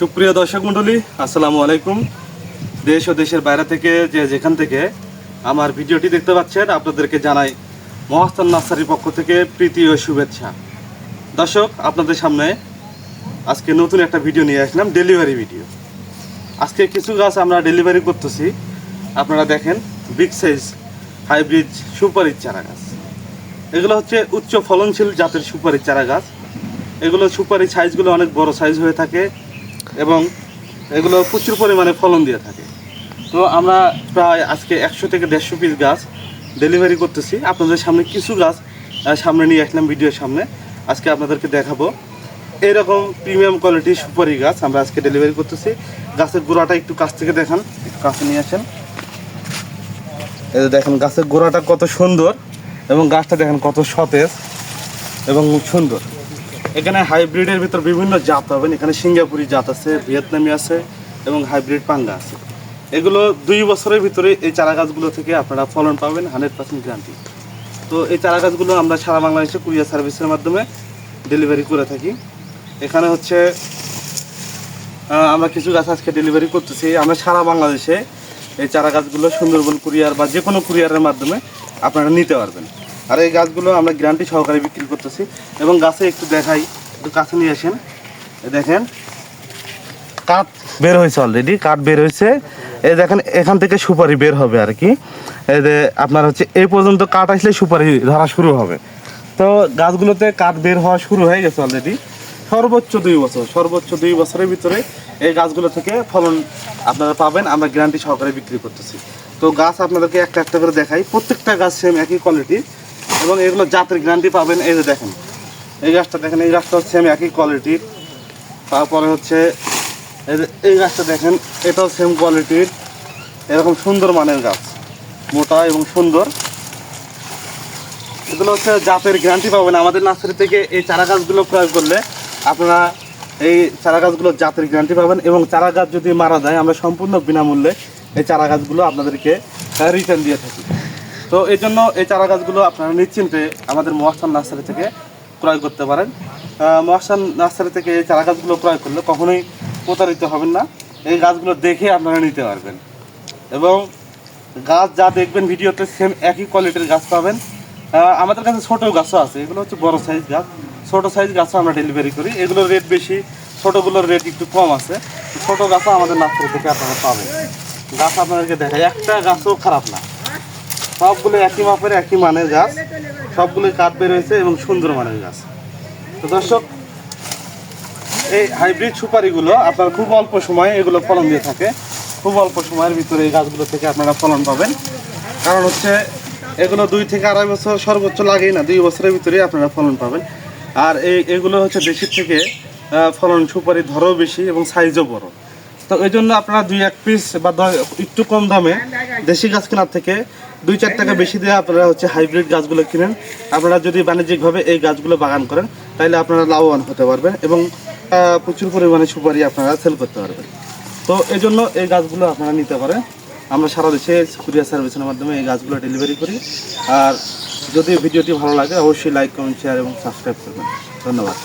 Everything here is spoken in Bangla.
সুপ্রিয় দর্শক মণ্ডলী, আসসালামু আলাইকুম। দেশ ও দেশের বাইরে থেকে যে যেখান থেকে আমার ভিডিওটি দেখতে পাচ্ছেন, আপনাদেরকে জানাই মহাস্তান নার্সারির পক্ষ থেকে প্রীতি ও শুভেচ্ছা। দর্শক, আপনাদের সামনে আজকে নতুন একটা ভিডিও নিয়ে আসলাম, ডেলিভারি ভিডিও। আজকে কিছু গাছ আমরা ডেলিভারি করতেছি। আপনারা দেখেন, বিগ সাইজ হাইব্রিড সুপারির চারা গাছ। এগুলো হচ্ছে উচ্চ ফলনশীল জাতের সুপারির চারা গাছ। এগুলো সুপারি সাইজগুলো অনেক বড় সাইজ হয়ে থাকে। এবং এগুলো প্রচুর পরিমাণে ফলন দিয়ে থাকে। তো আমরা প্রায় আজকে একশো থেকে দেড়শো পিস গাছ ডেলিভারি করতেছি। আপনাদের সামনে কিছু গাছ সামনে নিয়ে আসলাম ভিডিওর সামনে। আজকে আপনাদেরকে দেখাবো। এরকম প্রিমিয়াম কোয়ালিটির সুপারি গাছ আমরা আজকে ডেলিভারি করতেছি। গাছের গোড়াটা একটু কাছ থেকে দেখান, একটু কাছে নিয়ে আসেন। এই দেখেন, গাছের গোড়াটা কত সুন্দর এবং গাছটা দেখেন কত সতেজ এবং সুন্দর। এখানে হাইব্রিডের ভিতর বিভিন্ন জাত পাবেন। এখানে সিঙ্গাপুরি জাত আছে, ভিয়েতনামি আছে এবং হাইব্রিড পাঙ্গা আছে। এগুলো দুই বছরের ভিতরে এই চারা গাছগুলো থেকে আপনারা ফলন পাবেন, হান্ড্রেড পার্সেন্ট গ্যারান্টি। তো এই চারা গাছগুলো আমরা সারা বাংলাদেশে কুরিয়ার সার্ভিসের মাধ্যমে ডেলিভারি করে থাকি। এখানে হচ্ছে আমরা কিছু গাছ আজকে ডেলিভারি করতেছি। আমরা সারা বাংলাদেশে এই চারা গাছগুলো সুন্দরবন কুরিয়ার বা যে কোনো কুরিয়ারের মাধ্যমে আপনারা নিতে পারবেন। আর এই গাছগুলো আমরা গ্যারান্টি সহকারে বিক্রি করতেছি। এবং গাছে একটু দেখাই, একটু কাছে নিয়ে আসেন। দেখেন, কাঠ বের হয়েছে অলরেডি কাঠ বের হয়েছে। এই দেখেন, এখান থেকে সুপারি বের হবে আর কি। এই যে আপনার হচ্ছে, এই পর্যন্ত কাঠ আসলে সুপারি ধরা শুরু হবে। তো গাছগুলোতে কাঠ বের হওয়া শুরু হয়ে গেছে অলরেডি সর্বোচ্চ দুই বছর, সর্বোচ্চ দুই বছরের ভিতরে এই গাছগুলো থেকে ফলন আপনারা পাবেন, আমরা গ্যারান্টি সহকারে বিক্রি করতেছি। তো গাছ আপনাদেরকে একটা একটা করে দেখাই, প্রত্যেকটা গাছ সেম একই কোয়ালিটির এবং এগুলো জাতের গ্যারান্টি পাবেন, এই যে দেখেন। এই গাছটা দেখেন, এই গাছটা সেম একই কোয়ালিটির তারপরে হচ্ছে, এই যে এই গাছটা দেখেন, এটাও সেম কোয়ালিটির এরকম সুন্দর মানের গাছ, মোটা এবং সুন্দর। এগুলো হচ্ছে জাতের গ্যারান্টি পাবেন। আমাদের নার্সারি থেকে এই চারা গাছগুলো ক্রয় করলে আপনারা এই চারা গাছগুলো জাতের গ্যারান্টি পাবেন এবং চারা গাছ যদি মারা যায়, আমরা সম্পূর্ণ বিনামূল্যে এই চারা গাছগুলো আপনাদেরকে রিটার্ন দিয়ে থাকি। তো এই জন্য এই চারা গাছগুলো আপনারা নিশ্চিন্তে আমাদের মহাস্থান নার্সারি থেকে ক্রয় করতে পারেন। আহ, মহাস্থান নার্সারি থেকে এই চারা গাছগুলো ক্রয় করলে কখনোই প্রতারিত হবেন না। এই গাছগুলো দেখে আপনারা নিতে পারবেন। এবং গাছ যা দেখবেন ভিডিওতে সেম একই কোয়ালিটির গাছ পাবেন। আমাদের কাছে ছোট গাছও আছে এগুলো হচ্ছে বড় সাইজ গাছ। ছোট সাইজ গাছও আমরা ডেলিভারি করি। এগুলোর রেট বেশি ছোটোগুলোর রেট একটু কম আছে। ছোট গাছও আমাদের নার্সারি থেকে আপনারা পাবেন। গাছ আপনাদেরকে দেখাই একটা গাছও খারাপ না। সবগুলো একই মাপের, একই মানের গাছ। সবগুলোই কাঠ বের হয়েছে এবং সুন্দর মানের গাছ। তো দর্শক, এই হাইব্রিড সুপারিগুলো আপনার খুব অল্প সময়ে এগুলো ফলন দিয়ে থাকে। খুব অল্প সময়ের ভিতরে এই গাছগুলো থেকে আপনারা ফলন পাবেন। কারণ হচ্ছে, এগুলো দুই থেকে আড়াই বছর সর্বোচ্চ লাগেই না, দুই বছরের ভিতরেই আপনারা ফলন পাবেন। আর এই, এগুলো হচ্ছে দেশের থেকে ফলন সুপারি ধরও বেশি এবং সাইজও বড়। তো এই জন্য আপনারা দুই এক পিস বা একটু কম দামে দেশি গাছ কেনার থেকে দুই চার টাকা বেশি দিয়ে আপনারা হচ্ছে হাইব্রিড গাছগুলো কিনেন। আপনারা যদি বাণিজ্যিকভাবে এই গাছগুলো বাগান করেন তাহলে আপনারা লাভবান হতে পারবেন এবং প্রচুর পরিমাণে সুপারি আপনারা সেল করতে পারবেন। তো এই জন্য এই গাছগুলো আপনারা নিতে পারেন। আমরা সারা দেশে কুরিয়ার সার্ভিসের মাধ্যমে এই গাছগুলো ডেলিভারি করি। আর যদি ভিডিওটি ভালো লাগে, অবশ্যই লাইক কমেন্ট শেয়ার এবং সাবস্ক্রাইব করবেন। ধন্যবাদ।